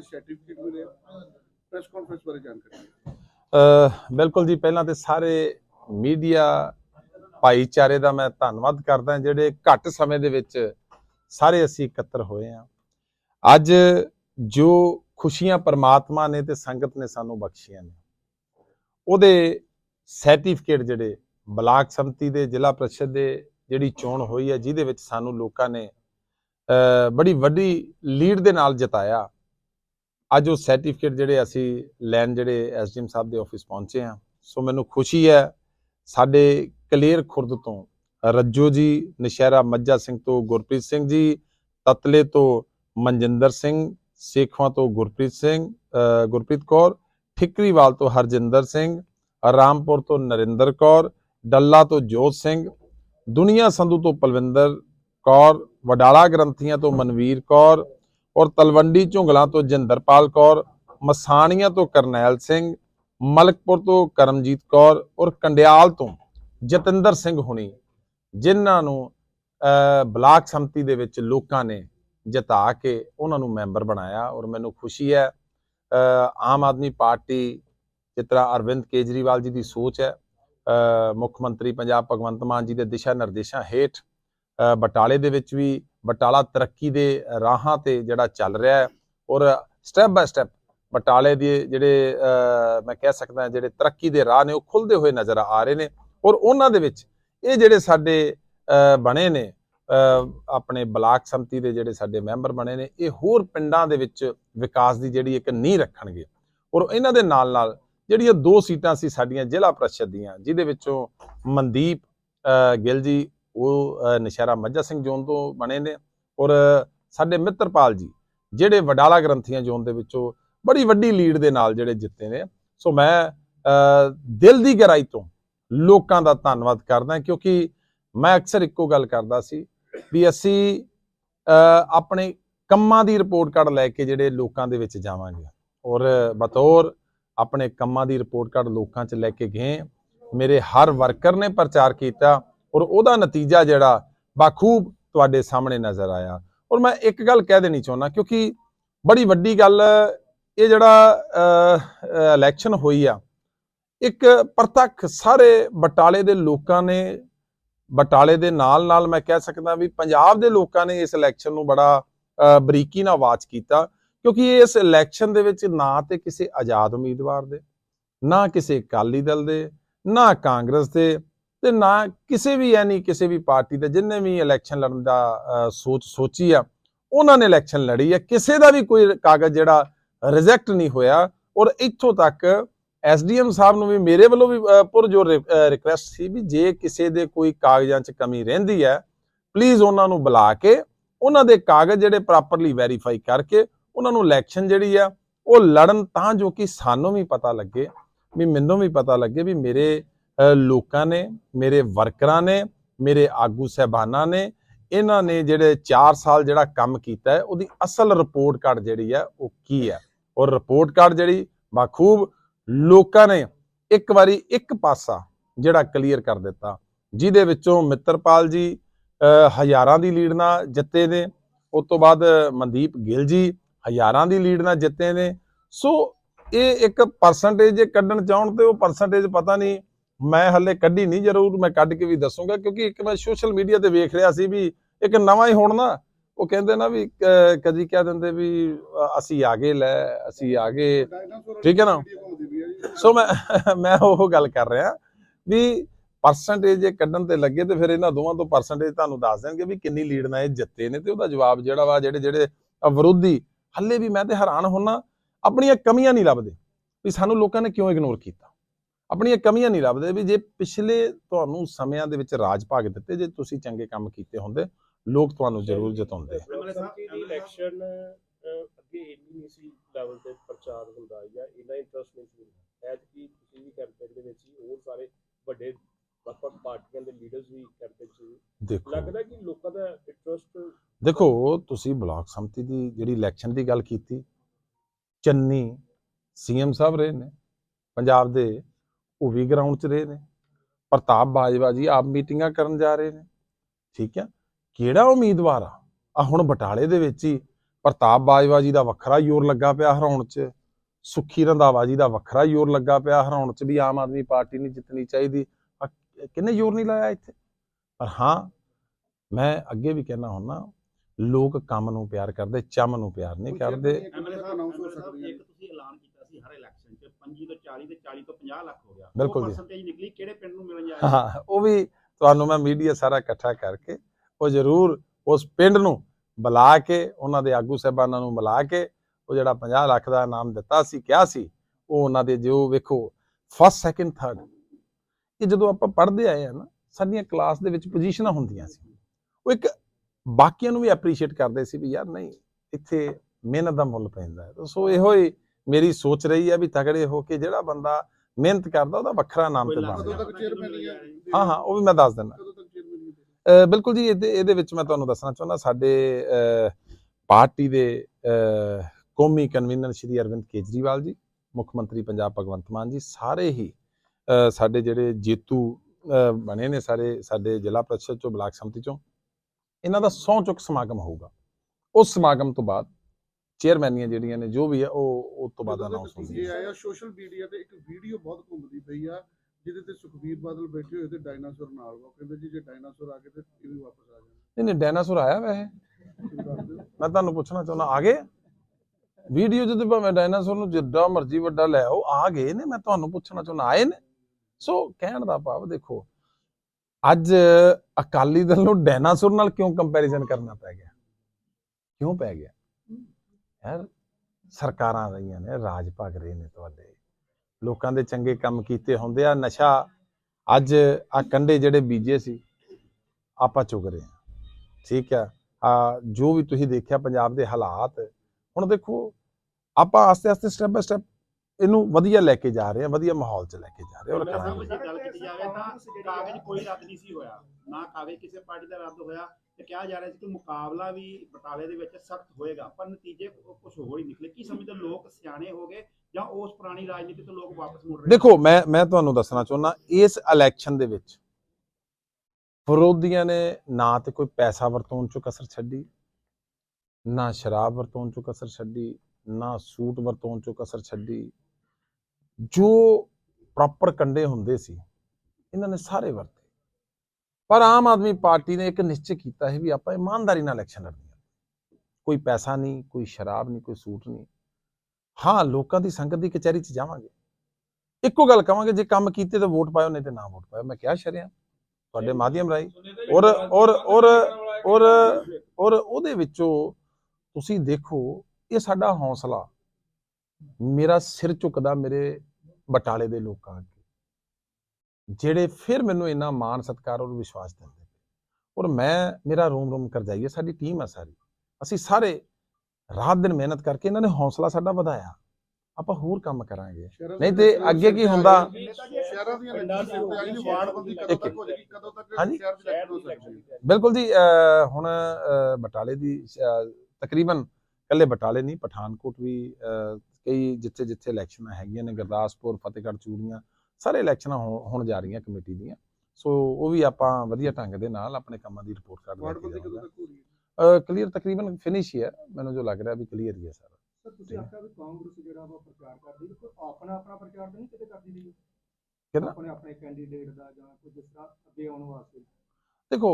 ਜਿਹੜੇ ਸਰਟੀਫਿਕੇਟ ਮਿਲੇ press conference ਬਾਰੇ ਜਾਣਕਾਰੀ ਬਿਲਕੁਲ ਜੀ ਪਹਿਲਾਂ ਤੇ ਸਾਰੇ ਮੀਡੀਆ ਭਾਈਚਾਰੇ ਦਾ ਮੈਂ ਧੰਨਵਾਦ ਕਰਦਾ ਜਿਹੜੇ ਘੱਟ ਸਮੇਂ ਦੇ ਵਿੱਚ ਸਾਰੇ ਅਸੀਂ ਇਕੱਤਰ ਹੋਏ ਹਾਂ ਅੱਜ ਜੋ ਖੁਸ਼ੀਆਂ ਪਰਮਾਤਮਾ ਨੇ ਤੇ ਸੰਗਤ ਨੇ ਸਾਨੂੰ ਬਖਸ਼ੀਆਂ ਨੇ ਉਹਦੇ ਸਰਟੀਫਿਕੇਟ ਜਿਹੜੇ ਬਲਾਕ ਸੰਮਤੀ ਦੇ ਜ਼ਿਲ੍ਹਾ ਪ੍ਰੀਸ਼ਦ ਦੇ ਜਿਹੜੀ ਚੋਣ ਹੋਈ ਹੈ ਜਿਹਦੇ ਵਿੱਚ ਸਾਨੂੰ ਲੋਕਾਂ ਨੇ ਅ, ਬੜੀ ਵੱਡੀ ਲੀਡ ਦੇ ਨਾਲ ਜਿਤਾਇਆ। ਅੱਜ ਉਹ ਸਰਟੀਫਿਕੇਟ ਜਿਹੜੇ ਅਸੀਂ ਲੈਣ ਜਿਹੜੇ ਐਸਡੀਐਮ ਸਾਹਿਬ ਦੇ ਆਫਿਸ ਪਹੁੰਚੇ ਆ ਸੋ ਮੈਨੂੰ ਖੁਸ਼ੀ ਹੈ ਸਾਡੇ ਕਲੀਅਰ ਖੁਰਦ ਤੋਂ ਰੱਜੋ ਜੀ, ਨਸ਼ਹਿਰਾ ਮੱਜਾ ਸਿੰਘ ਤੋਂ ਗੁਰਪ੍ਰੀਤ ਸਿੰਘ ਜੀ, ਤਤਲੇ ਤੋਂ ਮਨਜਿੰਦਰ ਸਿੰਘ, ਸੇਖਵਾਂ ਤੋਂ ਗੁਰਪ੍ਰੀਤ ਸਿੰਘ ਗੁਰਪ੍ਰੀਤ ਕੌਰ, ਠਿਕਰੀਵਾਲ ਤੋਂ ਹਰਜਿੰਦਰ ਸਿੰਘ, ਰਾਮਪੁਰ ਤੋਂ ਨਰਿੰਦਰ ਕੌਰ, ਡੱਲਾ ਤੋਂ ਜੋਤ ਸਿੰਘ, ਦੁਨੀਆ ਸੰਧੂ ਤੋਂ ਪਲਵਿੰਦਰ ਕੌਰ, ਵਡਾਲਾ ਗ੍ਰੰਥੀਆਂ ਤੋਂ ਮਨਵੀਰ ਕੌਰ ਔਰ ਤਲਵੰਡੀ ਝੁੰਗਲਾਂ ਤੋਂ ਜਿੰਦਰਪਾਲ ਕੌਰ, ਮਸਾਣੀਆਂ ਤੋਂ ਕਰਨੈਲ ਸਿੰਘ, ਮਲਕਪੁਰ ਤੋਂ ਕਰਮਜੀਤ ਕੌਰ ਔਰ ਕੰਡਿਆਲ ਤੋਂ ਜਤਿੰਦਰ ਸਿੰਘ ਹੁਣੀ, ਜਿਨ੍ਹਾਂ ਨੂੰ ਬਲਾਕ ਸੰਮਤੀ ਦੇ ਵਿੱਚ ਲੋਕਾਂ ਨੇ ਜਿਤਾ ਕੇ ਉਹਨਾਂ ਨੂੰ ਮੈਂਬਰ ਬਣਾਇਆ ਔਰ ਮੈਨੂੰ ਖੁਸ਼ੀ ਹੈ ਆਮ ਆਦਮੀ ਪਾਰਟੀ ਜਿਸ ਤਰ੍ਹਾਂ ਅਰਵਿੰਦ ਕੇਜਰੀਵਾਲ ਜੀ ਦੀ ਸੋਚ ਹੈ ਮੁੱਖ ਮੰਤਰੀ ਪੰਜਾਬ ਭਗਵੰਤ ਮਾਨ ਜੀ ਦੇ ਦਿਸ਼ਾ ਨਿਰਦੇਸ਼ਾਂ ਹੇਠ ਬਟਾਲੇ ਦੇ ਵਿੱਚ ਵੀ ਬਟਾਲਾ ਤਰੱਕੀ ਦੇ ਰਾਹਾਂ ਤੇ ਜਿਹੜਾ ਚੱਲ ਰਿਹਾ ਹੈ ਔਰ ਸਟੈਪ ਬਾਏ ਸਟੈਪ ਬਟਾਲੇ ਦੇ ਜਿਹੜੇ ਮੈਂ ਕਹਿ ਸਕਦਾ ਜਿਹੜੇ ਤਰੱਕੀ ਦੇ ਰਾਹ ਨੇ ਉਹ ਖੁੱਲਦੇ ਹੋਏ ਨਜ਼ਰ ਆ ਰਹੇ ਨੇ ਔਰ ਉਹਨਾਂ ਦੇ ਵਿੱਚ ਇਹ ਜਿਹੜੇ ਸਾਡੇ ਬਣੇ ਨੇ ਆਪਣੇ ਬਲਾਕ ਸੰਮਤੀ ਦੇ ਜਿਹੜੇ ਸਾਡੇ ਮੈਂਬਰ ਬਣੇ ਨੇ, ਇਹ ਹੋਰ ਪਿੰਡਾਂ ਦੇ ਵਿੱਚ ਵਿਕਾਸ ਦੀ ਜਿਹੜੀ ਇੱਕ ਨੀਂਹ ਰੱਖਣਗੇ ਔਰ ਇਹਨਾਂ ਦੇ ਨਾਲ ਨਾਲ ਜਿਹੜੀਆਂ ਦੋ ਸੀਟਾਂ ਸੀ ਸਾਡੀਆਂ ਜ਼ਿਲ੍ਹਾ ਪ੍ਰੀਸ਼ਦ ਦੀਆਂ, ਜਿਹਦੇ ਵਿੱਚੋਂ ਮਨਦੀਪ ਗਿੱਲ ਜੀ ਉਹ ਨਸ਼ਹਿਰਾ ਮੱਝਾ ਸਿੰਘ ਜ਼ੋਨ ਤੋਂ ਬਣੇ ਨੇ। ਔਰ, ਸਾਡੇ ਮਿੱਤਰਪਾਲ ਜੀ, ਜਿਹੜੇ ਵਡਾਲਾ ਗ੍ਰੰਥੀਆਂ ਜ਼ੋਨ ਦੇ ਵਿੱਚੋਂ ਬੜੀ ਵੱਡੀ ਲੀਡ ਦੇ ਨਾਲ ਜਿਹੜੇ ਜਿੱਤੇ ਨੇ। ਸੋ ਮੈਂ ਦਿਲ ਦੀ ਗਹਿਰਾਈ ਤੋਂ ਲੋਕਾਂ ਦਾ ਧੰਨਵਾਦ ਕਰਦਾ, ਕਿਉਂਕਿ ਮੈਂ ਅਕਸਰ ਇੱਕੋ ਗੱਲ ਕਰਦਾ ਸੀ ਵੀ ਅਸੀਂ ਆਪਣੇ ਕੰਮਾਂ ਦੀ ਰਿਪੋਰਟ ਕਾਰਡ ਲੈ ਕੇ ਜਿਹੜੇ ਲੋਕਾਂ ਦੇ ਵਿੱਚ ਜਾਵਾਂਗੇ। ਔਰ, ਬਤੌਰ ਆਪਣੇ ਕੰਮਾਂ ਦੀ ਰਿਪੋਰਟ ਕਾਰਡ ਲੋਕਾਂ 'ਚ ਲੈ ਕੇ ਗਏ। ਮੇਰੇ ਹਰ ਵਰਕਰ ਨੇ ਪ੍ਰਚਾਰ ਕੀਤਾ। ਔਰ ਉਹਦਾ ਨਤੀਜਾ ਜਿਹੜਾ ਬਾਖੂਬ ਤੁਹਾਡੇ ਸਾਹਮਣੇ ਨਜ਼ਰ ਆਇਆ। ਔਰ ਮੈਂ ਇੱਕ ਗੱਲ ਕਹਿ ਦੇਣੀ ਚਾਹੁੰਦਾ, ਕਿਉਂਕਿ ਬੜੀ ਵੱਡੀ ਗੱਲ, ਇਹ ਜਿਹੜਾ ਇਲੈਕਸ਼ਨ ਹੋਈ ਆ, ਇੱਕ ਪ੍ਰਤੱਖ ਸਾਰੇ ਬਟਾਲੇ ਦੇ ਲੋਕਾਂ ਨੇ, ਬਟਾਲੇ ਦੇ ਨਾਲ ਨਾਲ ਮੈਂ ਕਹਿ ਸਕਦਾ ਵੀ ਪੰਜਾਬ ਦੇ ਲੋਕਾਂ ਨੇ ਇਸ ਇਲੈਕਸ਼ਨ ਨੂੰ ਬੜਾ ਬਰੀਕੀ ਨਾਲ ਵਾਚ ਕੀਤਾ, ਕਿਉਂਕਿ ਇਸ ਇਲੈਕਸ਼ਨ ਦੇ ਵਿੱਚ ਨਾ ਤੇ ਕਿਸੇ ਆਜ਼ਾਦ ਉਮੀਦਵਾਰ ਦੇ, ਨਾ ਕਿਸੇ ਅਕਾਲੀ ਦਲ ਦੇ, ਨਾ ਕਾਂਗਰਸ ਦੇ ਤੇ ਨਾ ਕਿਸੇ ਵੀ ਯਾਨੀ ਕਿਸੇ ਵੀ ਪਾਰਟੀ ਦੇ ਜਿੰਨੇ ਵੀ ਇਲੈਕਸ਼ਨ ਲੜਨ ਦਾ ਸੋਚ, ਸੋਚੀ ਆ, ਉਹਨਾਂ ਨੇ ਇਲੈਕਸ਼ਨ ਲੜੀ ਹੈ ਕਿਸੇ ਦਾ ਵੀ ਕੋਈ ਕਾਗਜ਼ ਜਿਹੜਾ ਰਿਜੈਕਟ ਨਹੀਂ ਹੋਇਆ ਔਰ ਇੱਥੋਂ ਤੱਕ ਐਸਡੀਐਮ ਸਾਹਿਬ ਨੂੰ ਵੀ ਮੇਰੇ ਵੱਲੋਂ ਵੀ ਪੁਰਜੋਰ ਰਿਕੁਐਸਟ ਸੀ ਵੀ ਜੇ ਕਿਸੇ ਦੇ ਕੋਈ ਕਾਗਜ਼ਾਂ 'ਚ ਕਮੀ ਰਹਿੰਦੀ ਹੈ ਪਲੀਜ਼ ਉਹਨਾਂ ਨੂੰ ਬੁਲਾ ਕੇ ਉਹਨਾਂ ਦੇ ਕਾਗਜ਼ ਜਿਹੜੇ ਪ੍ਰੋਪਰਲੀ ਵੈਰੀਫਾਈ ਕਰਕੇ ਉਹਨਾਂ ਨੂੰ ਇਲੈਕਸ਼ਨ ਜਿਹੜੀ ਆ, ਉਹ ਲੜਨ ਤਾਂ ਜੋ ਕਿ ਸਾਨੂੰ ਵੀ ਪਤਾ ਲੱਗੇ, ਵੀ ਮੈਨੂੰ ਵੀ ਪਤਾ ਲੱਗੇ ਵੀ ਮੇਰੇ ਲੋਕਾਂ ਨੇ, ਮੇਰੇ ਵਰਕਰਾਂ ਨੇ, ਮੇਰੇ ਆਗੂ ਸਹਿਬਾਨਾਂ ਨੇ, ਇਹਨਾਂ ਨੇ ਜਿਹੜੇ 4 ਸਾਲ ਜਿਹੜਾ ਕੰਮ ਕੀਤਾ ਹੈ, ਉਹਦੀ ਅਸਲ ਰਿਪੋਰਟ ਕਾਰਡ ਜਿਹੜੀ ਹੈ, ਉਹ ਕੀ ਹੈ? ਔਰ ਰਿਪੋਰਟ ਕਾਰਡ ਜਿਹੜੀ, ਬਾਖੂਬ ਲੋਕਾਂ ਨੇ ਇੱਕ ਵਾਰੀ ਇੱਕ ਪਾਸਾ ਜਿਹੜਾ ਕਲੀਅਰ ਕਰ ਦਿੱਤਾ। ਜਿਹਦੇ ਵਿੱਚੋਂ ਮਿੱਤਰਪਾਲ ਜੀ ਹਜ਼ਾਰਾਂ ਦੀ ਲੀਡ ਨਾਲ ਜਿੱਤੇ ਨੇ, ਉਸ ਤੋਂ ਬਾਅਦ ਮਨਦੀਪ ਗਿੱਲ ਜੀ, ਹਜ਼ਾਰਾਂ ਦੀ ਲੀਡ ਨਾਲ ਜਿੱਤੇ ਨੇ। ਸੋ ਇਹ ਇੱਕ ਪਰਸੈਂਟੇਜ ਜੇ ਕੱਢਣ ਚਾਹਣ ਤੇ ਉਹ ਪਰਸੈਂਟੇਜ ਪਤਾ ਨਹੀਂ ਮੈਂ ਹੱਲੇ ਕੱਢੀ ਨਹੀਂ ਜ਼ਰੂਰ ਮੈਂ ਕੱਢ ਕੇ ਵੀ ਦੱਸੂਗਾ ਕਿਉਂਕਿ ਇੱਕ ਮੈਂ ਸੋਸ਼ਲ ਮੀਡੀਆ ਤੇ ਵੇਖ ਰਿਹਾ ਸੀ ਵੀ ਇੱਕ ਨਵਾਂ ਹੀ ਹੁਣ ਨਾ ਉਹ ਕਹਿੰਦੇ ਨਾ ਵੀ ਅ, ਕਦੀ ਕਹਿ ਦਿੰਦੇ ਵੀ ਅ, ਅਸੀਂ ਆਗੇ ਲੈ ਅਸੀਂ ਆਗੇ ਠੀਕ ਹੈ ਨਾ? ਸੋ ਮੈਂ ਮੈਂ ਉਹ ਗੱਲ ਕਰ ਰਿਹਾ ਵੀ ਪਰਸੈਂਟੇਜ ਜੇ ਕੱਢਣ ਤੇ ਲੱਗੇ ਤੇ ਫਿਰ ਇਹਨਾਂ ਦੋਵਾਂ ਤੋਂ ਪਰਸੈਂਟੇਜ ਤੁਹਾਨੂੰ ਦੱਸ ਦੇਣਗੇ ਵੀ ਕਿੰਨੀ ਲੀਡ ਨਾਲ ਇਹ ਜਿੱਤੇ ਨੇ ਤੇ ਉਹਦਾ ਜਵਾਬ ਜਿਹੜਾ ਵਾ ਜਿਹੜੇ ਜਿਹੜੇ ਵਿਰੋਧੀ ਹੱਲੇ ਵੀ ਮੈਂ ਤੇ ਹੈਰਾਨ ਹੁੰਨਾ ਆਪਣੀਆਂ ਕਮੀਆਂ ਨਹੀਂ ਲੱਭਦੇ ਵੀ ਸਾਨੂੰ ਲੋਕਾਂ ਨੇ ਕਿਉਂ ਇਗਨੋਰ ਕੀਤਾ ਆਪਣੀਆਂ ਕਮੀਆਂ ਨਹੀਂ ਲੱਭਦੇ ਵੀ ਜੇ ਪਿਛਲੇ ਤੁਹਾਨੂੰ ਸਮਿਆਂ ਦੇ ਵਿੱਚ ਰਾਜ ਭਾਗ ਦਿੱਤੇ ਜੇ ਤੁਸੀਂ ਚੰਗੇ ਕੰਮ ਕੀਤੇ ਹੁੰਦੇ ਲੋਕ ਤੁਹਾਨੂੰ ਜ਼ਰੂਰ ਜਿਤਾਉਂਦੇ। ਸੰਮਤੀ ਦੀ ਇਲੈਕਸ਼ਨ ਅੱਗੇ ਇੰਨੀ ਨਹੀਂ ਸੀ ਲੈਵਲ ਤੇ ਪ੍ਰਚਾਰ ਹੁੰਦਾ ਜਾਂ ਇੰਨਾ ਇੰਟਰਸਟ ਨਹੀਂ ਸੀ। ਐਤ ਕੀ ਤੁਸੀਂ ਵੀ ਕੈਂਪੇਨ ਦੇ ਵਿੱਚ ਹੀ ਹੋਰ ਸਾਰੇ ਵੱਡੇ ਵੱਖ-ਵੱਖ ਪਾਰਟੀਆਂ ਦੇ ਲੀਡਰਸ ਵੀ ਕੈਂਪੇਨ ਸੀ। ਦੇਖੋ। ਲੱਗਦਾ ਕਿ ਲੋਕਾਂ ਦਾ ਇੰਟਰਸਟ ਦੇਖੋ ਤੁਸੀਂ ਬਲਾਕ ਸੰਮਤੀ ਦੀ ਜਿਹੜੀ ਇਲੈਕਸ਼ਨ ਦੀ ਗੱਲ ਕੀਤੀ ਚੰਨੀ ਸੀਐਮ ਸਾਹਿਬ ਰਹੇ ਨੇ ਪੰਜਾਬ ਦੇ ਉਹ ਵੀ ਗਰਾਊਂਡ 'ਚ ਰਹੇ ਨੇ। ਪ੍ਰਤਾਪ ਬਾਜਵਾ ਜੀ ਆਪ ਮੀਟਿੰਗਾਂ ਕਰਨ ਜਾ ਰਹੇ ਨੇ। ਠੀਕ ਹੈ ਕਿਹੜਾ ਉਮੀਦਵਾਰ ਆ? ਆ ਹੁਣ ਬਟਾਲੇ ਦੇ ਵਿੱਚ ਹੀ ਪ੍ਰਤਾਪ ਬਾਜਵਾ ਜੀ ਦਾ ਵੱਖਰਾ ਜ਼ੋਰ ਲੱਗਾ ਪਿਆ ਹਰਾਉਣ 'ਚ। ਸੁੱਖੀ ਰੰਧਾਵਾ ਜੀ ਦਾ ਵੱਖਰਾ ਜ਼ੋਰ ਲੱਗਾ ਪਿਆ ਹਰਾਉਣ 'ਚ ਵੀ ਆਮ ਆਦਮੀ ਪਾਰਟੀ ਨਹੀਂ ਜਿੱਤਣੀ ਚਾਹੀਦੀ। ਕਿਹਨੇ ਜ਼ੋਰ ਨਹੀਂ ਲਾਇਆ ਇੱਥੇ? ਪਰ ਹਾਂ ਮੈਂ ਅੱਗੇ ਵੀ ਕਹਿਣਾ ਹੁੰਨਾ ਲੋਕ ਕੰਮ ਨੂੰ ਪਿਆਰ ਕਰਦੇ ਚੰਮ ਨੂੰ ਪਿਆਰ ਨਹੀਂ ਕਰਦੇ। ਇੱਕ ਤੁਸੀਂ ਐਲਾਨ ਕੀਤਾ ਸੀ ਹਰ ਇਲੈਕਸ਼ਨ 25 ਤੋਂ 40 ਤੇ 40 ਤੋਂ 50 ਲੱਖ ਹੋ ਗਿਆ। ਬਿਲਕੁਲ ਜੀ। ਪਰਸੈਂਟੇਜ ਨਿਕਲੀ ਕਿਹੜੇ ਪਿੰਡ ਨੂੰ ਮਿਲਣ ਜਾ ਰਿਹਾ ਹਾਂ? ਉਹ ਵੀ ਤੁਹਾਨੂੰ ਮੈਂ ਮੀਡੀਆ ਸਾਰਾ ਇਕੱਠਾ ਕਰਕੇ ਉਹ ਜ਼ਰੂਰ ਉਸ ਪਿੰਡ ਨੂੰ ਬੁਲਾ ਕੇ ਉਹਨਾਂ ਦੇ ਆਗੂ ਸਾਹਿਬਾਨਾਂ ਨੂੰ ਬੁਲਾ ਕੇ ਉਹ ਜਿਹੜਾ 50 ਲੱਖ ਦਾ ਇਨਾਮ ਦਿੱਤਾ ਸੀ ਕਿਹਾ ਸੀ ਉਹ ਉਹਨਾਂ ਦੇ ਜੋ ਵੇਖੋ ਫਸਟ ਸੈਕਿੰਡ ਥਰਡ ਇਹ ਜਦੋਂ ਆਪਾਂ ਪੜ੍ਹਦੇ ਆਏ ਆ ਨਾ ਸਾਡੀਆਂ ਕਲਾਸ ਦੇ ਵਿੱਚ ਪੋਜੀਸ਼ਨਾਂ ਹੁੰਦੀਆਂ ਸੀ। ਉਹ ਇੱਕ ਬਾਕੀਆਂ ਨੂੰ ਵੀ ਐਪਰੀਸ਼ੀਏਟ ਕਰਦੇ ਸੀ ਵੀ ਯਾਰ ਨਹੀਂ ਇੱਥੇ ਮਿਹਨਤ ਦਾ ਮੁੱਲ ਪੈਂਦਾ ਸੋ ਇਹੋ ਹੀ ਮੇਰੀ ਸੋਚ ਰਹੀ ਹੈ ਵੀ ਤਗੜੇ ਹੋ ਕੇ ਜਿਹੜਾ ਬੰਦਾ ਮਿਹਨਤ ਕਰਦਾ ਉਹਦਾ ਵੱਖਰਾ ਨਾਮ ਤੇ ਲੱਖ ਬਣ ਕਦੋਂ ਗਿਆ ਤੱਕ ਚੇਅਰਮੈਨ ਹੀ। ਹੈ ਉਹ ਵੀ ਮੈਂ ਦੱਸ ਦਿੰਦਾ। ਬਿਲਕੁਲ ਜੀ ਇਹਦੇ ਵਿੱਚ ਮੈਂ ਤੁਹਾਨੂੰ ਦੱਸਣਾ ਚਾਹੁੰਦਾ ਸਾਡੇ ਪਾਰਟੀ ਦੇ ਕੌਮੀ ਕਨਵੀਨਰ ਸ਼੍ਰੀ ਅਰਵਿੰਦ ਕੇਜਰੀਵਾਲ ਜੀ ਮੁੱਖ ਮੰਤਰੀ ਪੰਜਾਬ ਭਗਵੰਤ ਮਾਨ ਜੀ ਸਾਰੇ ਹੀ ਸਾਡੇ ਜਿਹੜੇ ਜੇਤੂ ਬਣੇ ਨੇ ਸਾਰੇ ਸਾਡੇ ਜ਼ਿਲ੍ਹਾ ਪ੍ਰੀਸ਼ਦ ਚੋਂ ਬਲਾਕ ਸੰਮਤੀ ਚੋਂ ਇਹਨਾਂ ਦਾ ਸਹੁੰ ਚੁੱਕ ਸਮਾਗਮ ਹੋਊਗਾ। ਉਸ ਸਮਾਗਮ ਤੋਂ ਬਾਅਦ ਚੇਅਰਮੈਨੀਆਂ ਜਿਹੜੀਆਂ ਨੇ ਜੋ ਵੀ ਹੈ ਉਹ ਉਸ ਤੋਂ ਬਾਅਦ ਅਨਾਉਂਸ ਹੁੰਦੀ ਹੈ। ਆਇਆ ਸੋਸ਼ਲ ਮੀਡੀਆ ਤੇ ਇੱਕ ਵੀਡੀਓ ਬਹੁਤ ਘੁੰਮਦੀ ਪਈ ਆ ਜਿਹਦੇ ਤੇ ਸੁਖਬੀਰ ਬਾਦਲ ਬੈਠੇ ਹੋਏ ਤੇ ਡਾਇਨਾਸੌਰ ਨਾਲ ਉਹ ਕਹਿੰਦੇ ਜੀ ਜੇ ਡਾਇਨਾਸੌਰ ਆ ਗਏ ਤੇ ਇਹ ਵੀ ਵਾਪਸ ਆ ਜਾਣ ਨਹੀਂ ਨਹੀਂ ਡਾਇਨਾਸੌਰ ਆਇਆ ਵੈਸੇ। ਮੈਂ ਤੁਹਾਨੂੰ ਪੁੱਛਣਾ ਚਾਹੁੰਦਾ ਆ ਗਏ? ਵੀਡੀਓ ਜਿਹਦੇ ਭਾਵੇਂ ਡਾਇਨਾਸੌਰ ਨੂੰ ਜਿੱਡਾ ਮਰਜ਼ੀ ਵੱਡਾ ਲੈ ਆਓ ਆ ਗਏ ਨੇ? ਮੈਂ ਤੁਹਾਨੂੰ ਪੁੱਛਣਾ ਚਾਹੁੰਦਾ ਆਏ ਨੇ? ਸੋ ਕਹਿਣ ਦਾ ਭਾਵ ਦੇਖੋ ਅੱਜ ਅਕਾਲੀ ਦਲ ਨੂੰ ਡਾਇਨਾਸੌਰ ਨਾਲ ਕਿਉਂ ਕੰਪੈਰੀਜ਼ਨ ਕਰਨਾ ਪੈ ਗਿਆ? ਕਿਉਂ ਪੈ ਗਿਆ? ਯਾਰ ਸਰਕਾਰਾਂ ਰਹੀਆਂ ਨੇ ਰਾਜ ਭਗ ਰਹੇ ਨੇ ਤੁਹਾਡੇ। ਲੋਕਾਂ ਦੇ ਚੰਗੇ ਕੰਮ ਕੀਤੇ ਹੁੰਦੇ ਆ ਨਸ਼ਾ ਅੱਜ ਆ ਕੰਡੇ ਜਿਹੜੇ ਬੀਜੇ ਸੀ ਆਪਾਂ ਚੁਗ ਰਹੇ ਹਾਂ। ਠੀਕ ਆ ਆ ਜੋ ਵੀ ਤੁਸੀਂ ਦੇਖਿਆ ਪੰਜਾਬ ਦੇ ਹਾਲਾਤ ਹੁਣ ਦੇਖੋ ਆਪਾਂ ਆਸਤੇ ਆਸਤੇ ਸਟੈਪ ਬਾਈ ਸਟੈਪ ਇਹਨੂੰ ਵਧੀਆ ਲੈ ਕੇ ਜਾ ਰਹੇ ਹਾਂ ਵਧੀਆ ਮਾਹੌਲ 'ਚ ਲੈ ਕੇ ਜਾ ਰਹੇ ਹਾਂ ਔਰ ਅਗਰ ਕਰਾਂਗੇ। ਸਾਹਿਬ ਜੇ ਗੱਲ ਕੀਤੀ ਜਾਵੇ ਤਾਂ ਕਾਗਜ਼ ਕੋਈ ਰੱਦ ਨਹੀਂ ਸੀ ਹੋਇਆ। ਨਾ ਕਾਗਜ਼ ਕਿਸੇ ਪਾਰਟੀ ਦਾ ਰੱਦ ਹੋਇਆ ਤੇ ਕਿਹਾ ਜਾ ਰਿਹਾ ਸੀ ਕਿ ਮੁਕਾਬਲਾ ਵੀ ਬਟਾਲੇ ਦੇ ਵਿੱਚ ਸਖਤ ਹੋਏਗਾ, ਪਰ ਨਤੀਜੇ ਕੁਝ ਹੋਰ ਹੀ ਨਿਕਲੇ। ਕੀ ਸਮਝਦੇ ਲੋਕ ਸਿਆਣੇ ਹੋ ਗਏ ਜਾਂ ਉਸ ਪੁਰਾਣੀ ਰਾਜਨੀਤੀ ਤੋਂ ਲੋਕ ਵਾਪਸ ਮੁੜ ਰਹੇ ਦੇਖੋ, ਮੈਂ ਮੈਂ ਤੁਹਾਨੂੰ ਦੱਸਣਾ ਚਾਹੁੰਦਾ, ਇਸ ਇਲੈਕਸ਼ਨ ਦੇ ਵਿੱਚ ਵਿਰੋਧੀਆਂ ਨੇ ਨਾ ਤੇ ਕੋਈ ਪੈਸਾ ਵਰਤੋਂ ਚੋਂ ਕਸਰ ਛੱਡੀ, ਨਾ ਸ਼ਰਾਬ ਵਰਤੋਂ ਚੋਂ ਕਸਰ ਛੱਡੀ, ਨਾ ਸੂਟ ਵਰਤੋਂ ਚੋਂ ਕਸਰ ਛੱਡੀ। ਜੋ ਪ੍ਰੋਪਰ ਕੰਡੇ ਹੁੰਦੇ ਸੀ, ਇਹਨਾਂ ਨੇ ਸਾਰੇ ਵਰਤੇ। ਪਰ ਆਮ ਆਦਮੀ ਪਾਰਟੀ ਨੇ ਇੱਕ ਨਿਸ਼ਚੈ ਕੀਤਾ ਹੈ ਵੀ ਆਪਾਂ ਇਮਾਨਦਾਰੀ ਨਾਲ ਇਲੈਕਸ਼ਨ ਲੜਨੀ ਹੈ। ਕੋਈ ਪੈਸਾ ਨਹੀਂ, ਕੋਈ ਸ਼ਰਾਬ ਨਹੀਂ, ਕੋਈ ਸੂਟ ਨਹੀਂ। ਹਾਂ, ਲੋਕਾਂ ਦੀ ਸੰਗਤ ਦੀ ਕਚਹਿਰੀ 'ਚ ਜਾਵਾਂਗੇ। ਇੱਕੋ ਗੱਲ ਕਵਾਂਗੇ, ਜੇ ਕੰਮ ਕੀਤੇ ਤਾਂ ਵੋਟ ਪਾਇਓ, ਨਹੀਂ ਤੇ ਨਾ ਵੋਟ ਪਾਇਓ। ਮੈਂ ਕਿਹਾ ਸ਼ਰਿਆ ਤੁਹਾਡੇ ਮਾਧਿਅਮ ਰਾਹੀਂ। ਔਰ ਔਰ ਔਰ ਔਰ ਔਰ ਉਹਦੇ ਵਿੱਚੋਂ ਤੁਸੀਂ ਦੇਖੋ, ਇਹ ਸਾਡਾ ਹੌਸਲਾ ਮੇਰਾ ਸਿਰ ਝੁਕਦਾ ਮੇਰੇ ਬਟਾਲੇ ਦੇ ਲੋਕਾਂ ਅੱਗੇ। ਜਿਹੜੇ ਫਿਰ ਮੈਨੂੰ ਇੰਨਾ ਮਾਣ ਸਤਿਕਾਰ ਔਰ ਵਿਸ਼ਵਾਸ ਦਿੰਦੇ ਔਰ ਮੈਂ ਮੇਰਾ ਰੋਮ ਰੋਮ ਕਰ ਜਾਈਏ ਸਾਡੀ ਟੀਮ ਆ ਸਾਰੀ। ਅਸੀਂ ਸਾਰੇ ਰਾਤ ਦਿਨ ਮਿਹਨਤ ਕਰਕੇ ਇਹਨਾਂ ਨੇ ਹੌਸਲਾ ਸਾਡਾ ਵਧਾਇਆ। ਆਪਾਂ ਹੋਰ ਕੰਮ ਕਰਾਂਗੇ। ਨਹੀਂ ਤੇ ਅੱਗੇ ਕੀ ਹੁੰਦਾ? ਸ਼ਹਿਰਾਂ ਦੀਆਂ ਇਲੈਕਸ਼ਨ ਸਿਰ ਤੇ ਆਈ ਨਹੀਂ ਵਾਰਡਬੰਦੀ ਕਦੋਂ ਇੱਕ- ਤੱਕ ਹੋ ਜਾਏਗੀ ਕਦੋਂ ਤੱਕ ਹਾਂਜੀ? ਸ਼ਹਿਰ ਦੀ ਸ਼ਹਿਰ ਇਲੈਕਸ਼ਨ ਹੋ ਦੀ election ਸਕਦੀ ਹੈ? ਦੀ ਬਿਲਕੁਲ ਜੀ ਅਹ ਹੁਣ ਬਟਾਲੇ ਦੀ ਤਕਰੀਬਨ ਕੱਲੇ ਬਟਾਲੇ ਨਹੀਂ ਪਠਾਨਕੋਟ ਵੀ ਅਹ ਕਈ ਜਿੱਥੇ ਜਿੱਥੇ ਇਲੈਕਸ਼ਨਾਂ ਹੈਗੀਆਂ ਨੇ ਗੁਰਦਾਸਪੁਰ ਫਤਿਹਗੜ੍ਹ ਚੂੜੀਆਂ ਸਾਰੇ ਇਲੈਕਸ਼ਨਾਂ ਹੋਣ ਜਾ ਰਹੀਆਂ ਕਮੇਟੀ ਦੀਆਂ। ਸੋ ਉਹ ਵੀ ਆਪਾਂ ਵਧੀਆ ਢੰਗ ਦੇ ਨਾਲ ਆਪਣੇ ਕੰਮਾਂ ਦੀ ਰਿਪੋਰਟ ਕਾਰਡ ਲੈ ਵਾਰਡਬੰਦੀ ਕੇ ਕਦੋਂ ਜਾਵਾਂਗੇ। ਤੱਕ ਹੋ ਰਹੀ ਹੈ? ਕਲੀਅਰ ਤਕਰੀਬਨ ਫਿਨਿਸ਼ ਹੀ ਹੈ। ਮੈਨੂੰ ਜੋ ਲੱਗ ਰਿਹਾ ਵੀ ਕਲੀਅਰ ਹੀ ਹੈ ਸਾਰਾ। ਸਰ ਤੁਸੀਂ ਆਖਿਆ ਵੀ ਕਾਂਗਰਸ ਜਿਹੜਾ ਵਾ ਪ੍ਰਚਾਰ ਕਰਦੀ ਹੈ, ਕੋਈ ਆਪਣਾ ਆਪਣਾ ਪ੍ਰਚਾਰ ਤਾਂ ਨਹੀਂ ਕਿਤੇ ਕਰਦੀ ਰਹੀ ਕਿਹਦਾ? ਆਪਣੇ ਆਪਣੇ ਕੈਂਡੀਡੇਟ ਦਾ ਜਾਂ ਕੋਈ ਜਿਸ ਤਰ੍ਹਾਂ ਅੱਗੇ ਆਉਣ ਵਾਸਤੇ? ਦੇਖੋ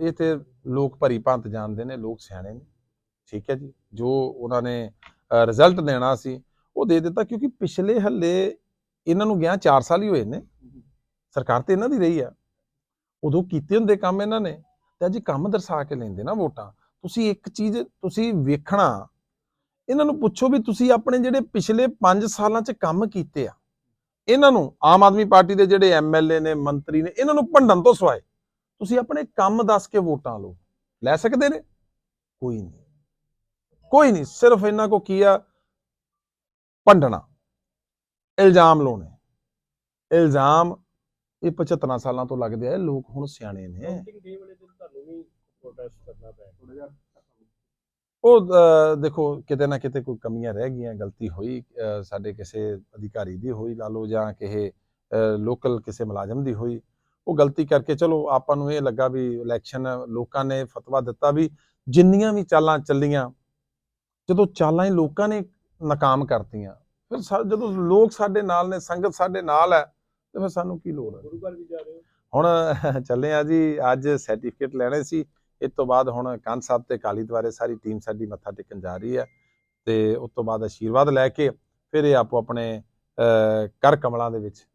ਇਹ ਤੇ ਲੋਕ ਭਰੀ ਭੰਤ ਜਾਣਦੇ ਨੇ ਲੋਕ ਸਿਆਣੇ ਨੇ। ਠੀਕ ਹੈ ਜੀ। ਜੋ ਉਹਨਾਂ ਨੇ ਰਿਜ਼ਲਟ ਦੇਣਾ ਸੀ ਉਹ ਦੇ ਦਿੱਤਾ ਕਿਉਂਕਿ ਪਿਛਲੇ ਹੱਲੇ ਇਹਨਾਂ ਨੂੰ ਗਿਆ 4 ਸਾਲ ਹੀ ਹੋਏ ਨੇ। ਸਰਕਾਰ ਤੇ ਇਹਨਾਂ ਦੀ ਰਹੀ ਆ। ਉਦੋਂ ਕੀਤੇ ਹੁੰਦੇ ਕੰਮ ਇਹਨਾਂ ਨੇ ਤੇ ਅੱਜ ਕੰਮ ਦਰਸਾ ਕੇ ਲੈਂਦੇ ਨਾ ਵੋਟਾਂ। ਤੁਸੀਂ ਇੱਕ ਚੀਜ਼ ਤੁਸੀਂ ਵੇਖਣਾ ਇਹਨਾਂ ਨੂੰ ਪੁੱਛੋ ਵੀ ਤੁਸੀਂ ਆਪਣੇ ਜਿਹੜੇ ਪਿਛਲੇ 5 ਸਾਲਾਂ 'ਚ ਕੰਮ ਕੀਤੇ ਆ ਇਹਨਾਂ ਨੂੰ ਆਮ ਆਦਮੀ ਪਾਰਟੀ ਦੇ ਜਿਹੜੇ ਐਮਐਲਏ ਨੇ ਮੰਤਰੀ ਨੇ ਇਹਨਾਂ ਨੂੰ ਭੰਡਣ ਤੋਂ ਸਿਵਾਏ ਤੁਸੀਂ ਆਪਣੇ ਕੰਮ ਦੱਸ ਕੇ ਵੋਟਾਂ ਲਓ। ਲੈ ਸਕਦੇ ਨੇ? ਕੋਈ ਨਹੀਂ। ਕੋਈ ਨਹੀਂ ਸਿਰਫ ਇਹਨਾਂ ਕੋ ਕੀ ਆ? ਭੰਡਣਾ। ਇਲਜ਼ਾਮ ਲਾਉਣੇ। ਇਲਜ਼ਾਮ ਇਹ 75 ਸਾਲਾਂ ਤੋਂ ਲੱਗਦੇ ਆ ਲੋਕ ਹੁਣ ਸਿਆਣੇ ਨੇ। ਕਾਊਂਟਿੰਗ ਡੇ ਵਾਲੇ ਦਿਨ ਤੁਹਾਨੂੰ ਵੀ ਪ੍ਰੋਟੈਸਟ ਕਰਨਾ ਪਿਆ ਥੋੜਾ ਜਿਹਾ ਉਹ ਦੇਖੋ ਕਿਤੇ ਨਾ ਕਿਤੇ ਕੋਈ ਕਮੀਆਂ ਰਹਿ ਗਈਆਂ ਗਲਤੀ ਹੋਈ ਸਾਡੇ ਕਿਸੇ ਅਧਿਕਾਰੀ ਦੀ ਹੋਈ ਲਾ ਲਓ ਜਾਂ ਕਿਸੇ ਲੋਕਲ ਕਿਸੇ ਮੁਲਾਜ਼ਮ ਦੀ ਹੋਈ। ਉਹ ਗਲਤੀ ਕਰਕੇ ਚਲੋ ਆਪਾਂ ਨੂੰ ਇਹ ਲੱਗਾ ਵੀ ਇਲੈਕਸ਼ਨ ਲੋਕਾਂ ਨੇ ਫਤਵਾ ਦਿੱਤਾ ਵੀ ਜਿੰਨੀਆਂ ਵੀ ਚਾਲਾਂ ਚੱਲੀਆਂ ਜਦੋਂ ਚਾਲਾਂ ਹੀ ਲੋਕਾਂ ਨੇ ਨਾਕਾਮ ਕਰਤੀਆਂ ਫਿਰ ਜਦੋਂ ਲੋਕ ਸਾਡੇ ਨਾਲ ਨੇ ਸੰਗਤ ਸਾਡੇ ਨਾਲ ਹੈ ਤੇ ਫਿਰ ਸਾਨੂੰ ਕੀ ਲੋੜ ਹੈ? ਗੁਰੂ ਘਰ ਵੀ ਜਾ ਰਹੇ ਹੋ? ਹੁਣ ਚੱਲੇ ਆ ਜੀ ਅੱਜ ਸਰਟੀਫਿਕੇਟ ਲੈਣੇ ਸੀ। ਇਸ ਤੋਂ ਬਾਅਦ ਹੁਣ ਕੰਨ ਸਾਹਿਬ ਤੇ ਕਾਲੀ ਦੁਆਰੇ ਸਾਰੀ ਟੀਮ ਸਾਡੀ ਮੱਥਾ ਟੇਕਣ ਜਾ ਰਹੀ ਹੈ ਤੇ ਉਸ ਤੋਂ ਬਾਅਦ ਆਸ਼ੀਰਵਾਦ ਲੈ ਕੇ ਫਿਰ ਇਹ ਆਪੋ ਆਪਣੇ ਕਰ ਕਮਲਾਂ ਦੇ ਵਿੱਚ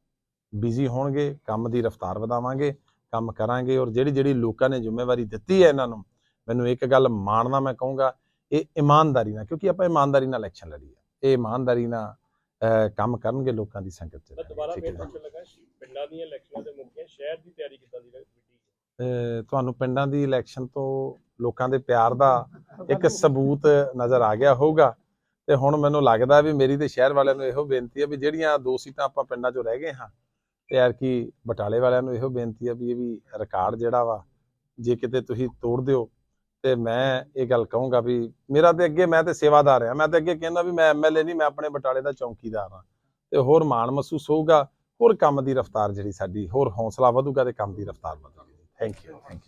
ਬਿਜ਼ੀ ਹੋਣਗੇ ਕੰਮ ਦੀ ਰਫ਼ਤਾਰ ਵਧਾਵਾਂਗੇ ਕੰਮ ਕਰਾਂਗੇ ਔਰ ਜਿਹੜੀ ਜਿਹੜੀ ਲੋਕਾਂ ਨੇ ਜ਼ਿੰਮੇਵਾਰੀ ਦਿੱਤੀ ਹੈ ਇਹਨਾਂ ਨੂੰ ਮੈਨੂੰ ਇੱਕ ਗੱਲ ਮਾਣਨਾ ਮੈਂ ਕਹੂੰਗਾ ਇਹ ਇਮਾਨਦਾਰੀ ਨਾਲ ਕਿਉਂਕਿ ਆਪਾਂ ਇਮਾਨਦਾਰੀ ਨਾਲ ਇਲੈਕਸ਼ਨ ਲੜੀ ਹੈ। ਇਹ ਇਮਾਨਦਾਰੀ ਨਾਲ ਕੰਮ ਕਰਨਗੇ ਲੋਕਾਂ ਦੀ ਸੰਗਤ ਚ ਦੁਬਾਰਾ ਫੇਰ। ਪੁੱਛਣ ਲੱਗਾ ਪਿੰਡਾਂ ਦੀਆਂ ਇਲੈਕਸ਼ਨਾਂ ਦੇ ਮੁੱਖ ਸ਼ਹਿਰ ਦੀ ਤਿਆਰੀ ਕਿੱਦਾਂ ਦੀ ਤੁਹਾਨੂੰ ਪਿੰਡਾਂ ਦੀ ਇਲੈਕਸ਼ਨ ਤੋਂ ਲੋਕਾਂ ਦੇ ਪਿਆਰ ਦਾ ਇੱਕ ਸਬੂਤ ਨਜ਼ਰ ਆ ਗਿਆ ਹੋਊਗਾ ਤੇ ਹੁਣ ਮੈਨੂੰ ਲੱਗਦਾ ਵੀ ਮੇਰੀ ਤੇ ਸ਼ਹਿਰ ਵਾਲਿਆਂ ਨੂੰ ਇਹੋ ਬੇਨਤੀ ਹੈ ਵੀ ਜਿਹੜੀਆਂ ਦੋ ਸੀਟਾਂ ਆਪਾਂ ਪਿੰਡਾਂ 'ਚੋਂ ਰਹਿ ਗਏ ਹਾਂ ਤੇ ਯਾਰ ਕੀ ਬਟਾਲੇ ਵਾਲਿਆਂ ਨੂੰ ਇਹੋ ਬੇਨਤੀ ਹੈ ਵੀ ਇਹ ਵੀ ਰਿਕਾਰਡ ਜਿਹੜਾ ਵਾ ਜੇ ਕਿਤੇ ਤੁਸੀਂ ਤੋੜ ਦਿਓ ਤੇ ਮੈਂ ਇਹ ਗੱਲ ਕਹੂੰਗਾ ਵੀ ਮੇਰਾ ਤੇ ਅੱਗੇ ਮੈਂ ਤੇ ਸੇਵਾਦਾਰ ਆ ਮੈਂ ਤੇ ਅੱਗੇ ਕਹਿੰਦਾ ਵੀ ਮੈਂ ਐਮਐਲਏ ਨਹੀਂ, ਮੈਂ ਆਪਣੇ ਬਟਾਲੇ ਦਾ ਚੌਕੀਦਾਰ ਹਾਂ। ਤੇ ਹੋਰ ਮਾਣ ਮਹਿਸੂਸ ਹੋਊਗਾ, ਹੋਰ ਕੰਮ ਦੀ ਰਫ਼ਤਾਰ ਜਿਹੜੀ ਸਾਡੀ, ਹੋਰ ਹੌਸਲਾ ਵਧੂਗਾ ਤੇ ਕੰਮ ਦੀ ਰਫ਼ਤਾਰ ਵਧੂਗੀ। Thank you thank you